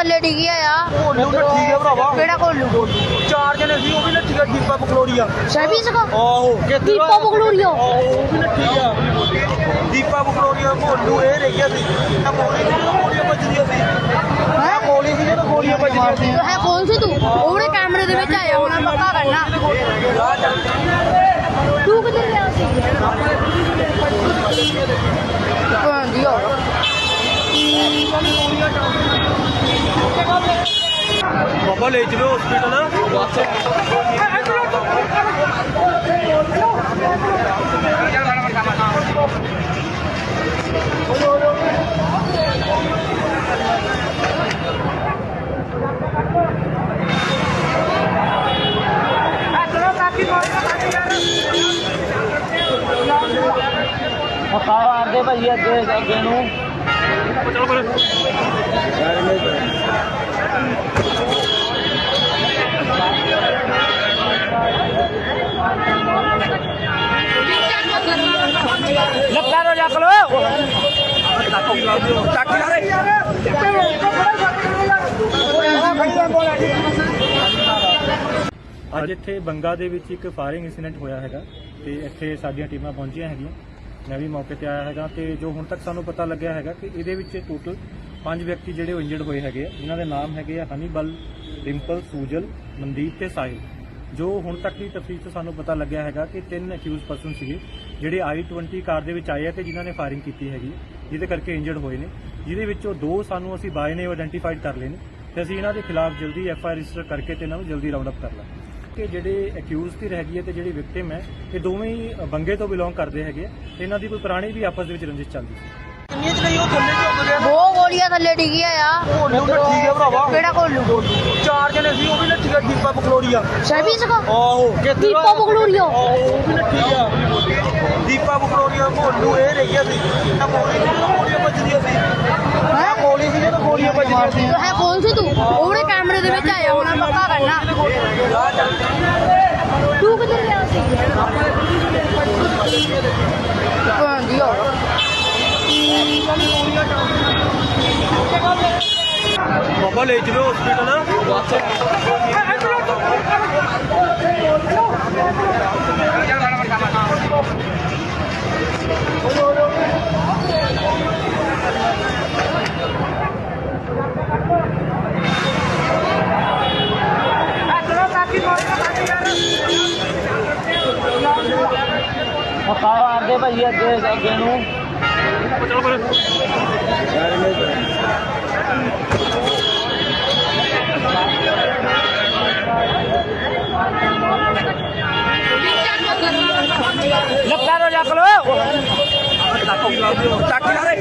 ਥੱਲੇ ਡਿੱਗਿਆ ਆ ਕੋਲੂ ਨੱਠੀ ਗਿਆ ਭਰਾਵਾ। ਕਿਹੜਾ ਕੋਲੂ ਚਾਰ ਜਣੇ ਸੀ ਉਹ ਵੀ ਨੱਠੀ ਗਿਆ ਦੀਪਾ ਬਕਲੋਰੀਆ। ਸ਼ਬੀ ਸਕੋ ਆਹੋ ਦੀਪਾ ਬਗਲੂਰੀਓ ਆਹੋ ਉਹ ਵੀ ਨੱਠੀ ਗਿਆ ਦੀਪਾ ਬਕਲੋਰੀਆ ਕੋਲੂ ਇਹ ਰਹਿ ਗਿਆ ਸੀ। ਆ ਮੋਲੀ ਸੀ ਜਦੋਂ ਗੋਲੀਆਂ ਵੱਜਦੀਆਂ ਸੀ। ਹੈ? ਮੋਲੀ ਸੀ ਜਦੋਂ ਗੋਲੀਆਂ ਵੱਜਦੀਆਂ ਸੀ। ਹੈ ਕੌਣ ਸੀ ਤੂੰ? ਉਹਦੇ ਕੈਮਰੇ ਦੇ ਵਿੱਚ ਆਇਆ ਹੁਣ ਪੱਕਾ ਕਰਨਾ। ਤੂੰ ਕਿੱਧਰ ਗਿਆ ਸੀ? ਭਾਂਦੀ ਹੋ ਬਾਬਾ ਲੈ ਚਲੋ ਹਸਪੀਟਲ ਆਰਦੇ ਭਾਈ ਅੱਗੇ ਅੱਗੇ ਨੂੰ ਲੱਗਾ ਰੋ ਚੱਕ ਲੋ ਚੱਕ ਲਾ ਰੇ। ਅੱਜ ਇੱਥੇ ਬੰਗਾ ਦੇ ਵਿੱਚ ਇੱਕ ਫਾਇਰਿੰਗ ਇਨਸੀਡੈਂਟ ਹੋਇਆ ਹੈਗਾ ਤੇ ਇੱਥੇ ਸਾਡੀਆਂ ਟੀਮਾਂ ਪਹੁੰਚੀਆਂ ਹੈਗੀਆਂ। ਮੈਂ ਵੀ ਮੌਕੇ ਤੇ ਆਇਆ ਹੈਗਾ ਤੇ ਜੋ ਹੁਣ ਤੱਕ ਸਾਨੂੰ ਪਤਾ ਲੱਗਿਆ ਹੈਗਾ ਕਿ ਇਹਦੇ ਵਿੱਚ ਟੋਟਲ ਪੰਜ ਵਿਅਕਤੀ ਜਿਹੜੇ ਇੰਜਰਡ ਹੋਏ ਹੈਗੇ ਆ। ਜਿਨ੍ਹਾਂ ਦੇ ਨਾਮ ਹੈਗੇ ਆ ਹਨੀਬਲ, ਡਿੰਪਲ, ਸੂਜਲ, ਮਨਦੀਪ ਤੇ ਸਾਹਿਲ। ਜੋ ਹੁਣ ਤੱਕ ਦੀ ਤਫਸੀਲ ਤੋਂ ਸਾਨੂੰ ਪਤਾ ਲੱਗਿਆ ਹੈਗਾ ਕਿ ਤਿੰਨ ਅਕਿਊਜ਼ ਪਰਸਨ ਸੀਗੇ, ਜਿਹੜੇ i20 ਕਾਰ ਦੇ ਵਿੱਚ ਆਏ ਆ ਤੇ ਜਿਨ੍ਹਾਂ ਨੇ ਫਾਇਰਿੰਗ ਕੀਤੀ ਹੈਗੀ ਜਿਹਦੇ ਕਰਕੇ ਇੰਜਰਡ ਹੋਏ ਨੇ। ਜਿਹਦੇ ਵਿੱਚੋਂ ਦੋ ਸਾਨੂੰ ਅਸੀਂ ਬਾਏ ਨੇ ਆਇਡੈਂਟੀਫਾਈਡ ਕਰ ਲਏ ਨੇ ਤੇ ਅਸੀਂ ਇਹਨਾਂ ਦੇ ਖਿਲਾਫ ਜਲਦੀ ਐਫ ਆਈ ਆਰ ਰਜਿਸਟਰ ਕਰਕੇ ਤੇ ਇਹਨਾਂ ਨੂੰ ਜਲਦੀ ਰਾਉਂਡ ਅਪ ਕਰ ਲਾਂਗੇ। ਕਿ ਜਿਹੜੇ ਅਕਿਊਜ਼ ਦੀ ਰਹਿ ਗਈ ਹੈ ਤੇ ਜਿਹੜੀ ਵਿਕਟਿਮ ਹੈ ਇਹ ਦੋਵੇਂ ਹੀ ਬੰਗੇ ਤੋਂ ਬਿਲੋਂਗ ਕਰਦੇ ਹੈਗੇ ਆ। ਤੇ ਇਹਨਾਂ ਦੀ ਕੋਈ ਪੁਰਾਣੀ ਵੀ ਆਪਸ ਦੇ ਵਿੱਚ ਰੰਜਿਸ਼ ਚੱਲਦੀ ਸੀ। ਕਿੰਨੀ ਚ ਨਹੀਂ ਉਹ ਥੱਲੇ ਝੁੱਕ ਗਿਆ ਦੋ ਗੋਲੀਆਂ ਥੱਲੇ ਡਿੱਗਿਆ ਆ। ਕੋਲੂ ਨੱਠੀ ਗਿਆ ਭਰਾਵਾ। ਕਿਹੜਾ ਕੋਲੂ ਚਾਰ ਜਣੇ ਸੀ ਉਹ ਵੀ ਨੱਠੀ ਗਿਆ ਦੀਪਾ ਬਕਲੋਰੀਆ। ਸ਼ਬੀ ਸਕੋ ਆਹੋ ਦੀਪਾ ਬਗਲੂਰੀਓ ਆਹੋ ਉਹ ਵੀ ਨੱਠੀ ਗਿਆ ਦੀਪਾ ਬਕਲੋਰੀਆ ਕੋਲੂ ਇਹ ਰਹਿ ਗਿਆ ਸੀ। ਆ ਮੋਲੀ ਸੀ ਜਦੋਂ ਗੋਲੀਆਂ ਵੱਜਦੀਆਂ ਸੀ? ਆ ਮੋਲੀ ਸੀ ਜਦੋਂ ਗੋਲੀਆਂ ਵੱਜਦੀਆਂ ਸੀ ਹੈ ਕੌਣ ਸੀ ਤੂੰ ਉਹਦੇ ਕੈਮਰੇ ਦੇ ਵਿੱਚ ਆਇਆ। ਹੁਣ ਪੱਕਾ ਕਰਨਾ ਤੂੰ ਕਿੱਧਰ ਗਿਆ ਸੀ ਭਾਂਦੀ ਹੋ ਬਾਬਾ ਲੈ ਚਲੋ ਹਸਪੀਟਲ ਆਰਦੇ ਭਾਈ ਅੱਗੇ ਅੱਗੇ ਨੂੰ। ਰੋ ਚੱਕ ਲੋ ਚੱਕ ਲਾ ਰੇ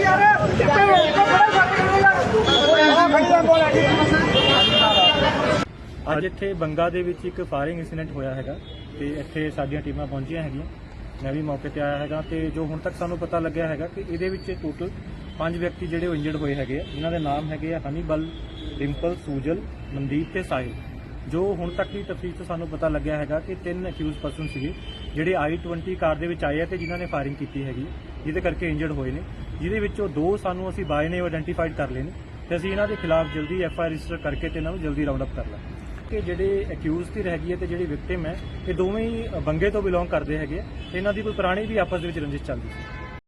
ਅੱਜ ਇੱਥੇ ਬੰਗਾ ਦੇ ਵਿੱਚ ਇੱਕ ਫਾਇਰਿੰਗ ਇਨਸੀਡੈਂਟ ਹੋਇਆ ਹੈਗਾ ਤੇ ਇੱਥੇ ਸਾਡੀਆਂ ਟੀਮਾਂ ਪਹੁੰਚੀਆਂ ਹੈਗੀਆਂ। ਮੈਂ ਵੀ ਮੌਕੇ ਤੇ ਆਇਆ ਹੈਗਾ ਤੇ ਜੋ ਹੁਣ ਤੱਕ ਸਾਨੂੰ ਪਤਾ ਲੱਗਿਆ ਹੈਗਾ ਕਿ ਇਹਦੇ ਵਿੱਚ ਟੋਟਲ ਪੰਜ ਵਿਅਕਤੀ ਜਿਹੜੇ ਇੰਜਰਡ ਹੋਏ ਹੈਗੇ ਆ। ਜਿਨ੍ਹਾਂ ਦੇ ਨਾਮ ਹੈਗੇ ਆ ਹਨੀਬਲ, ਡਿੰਪਲ, ਸੂਜਲ, ਮਨਦੀਪ ਤੇ ਸਾਹਿਲ। ਜੋ ਹੁਣ ਤੱਕ ਦੀ ਤਫਸੀਲ ਤੋਂ ਸਾਨੂੰ ਪਤਾ ਲੱਗਿਆ ਹੈਗਾ ਕਿ ਤਿੰਨ ਅਕਿਊਜ਼ ਪਰਸਨ ਸੀਗੇ, ਜਿਹੜੇ i20 ਕਾਰ ਦੇ ਵਿੱਚ ਆਏ ਆ ਤੇ ਜਿਨ੍ਹਾਂ ਨੇ ਫਾਇਰਿੰਗ ਕੀਤੀ ਹੈਗੀ, ਜਿਹਦੇ ਕਰਕੇ ਇੰਜਰਡ ਹੋਏ ਨੇ। ਜਿਹਦੇ ਵਿੱਚੋਂ ਦੋ ਸਾਨੂੰ ਅਸੀਂ ਬਾਏ ਨੇ ਆਇਡੈਂਟੀਫਾਈਡ ਕਰ ਲਏ ਨੇ ਤੇ ਅਸੀਂ ਇਹਨਾਂ ਦੇ ਖਿਲਾਫ ਜਲਦੀ ਐਫ ਆਈ ਆਰ ਰਜਿਸਟਰ ਕਰਕੇ ਤੇ ਇਹਨਾਂ ਨੂੰ ਜਲਦੀ ਰਾਉਂਡ ਅਪ ਕਰ ਲਾਂਗੇ। ਕਿ ਜਿਹੜੇ ਅਕਿਊਜ਼ ਦੀ ਹੈਗੀ ਹੈ ਤੇ ਜਿਹੜੀ ਵਿਕਟਿਮ ਹੈ, ਇਹ ਦੋਵੇਂ ਹੀ ਬੰਗੇ ਤੋਂ ਬਿਲੋਂਗ ਕਰਦੇ ਹੈਗੇ ਇਹਨਾਂ ਦੀ ਕੋਈ ਪੁਰਾਣੀ ਵੀ ਆਪਸ ਦੇ ਵਿੱਚ ਰੰਜਿਸ਼ ਚੱਲਦੀ ਸੀ।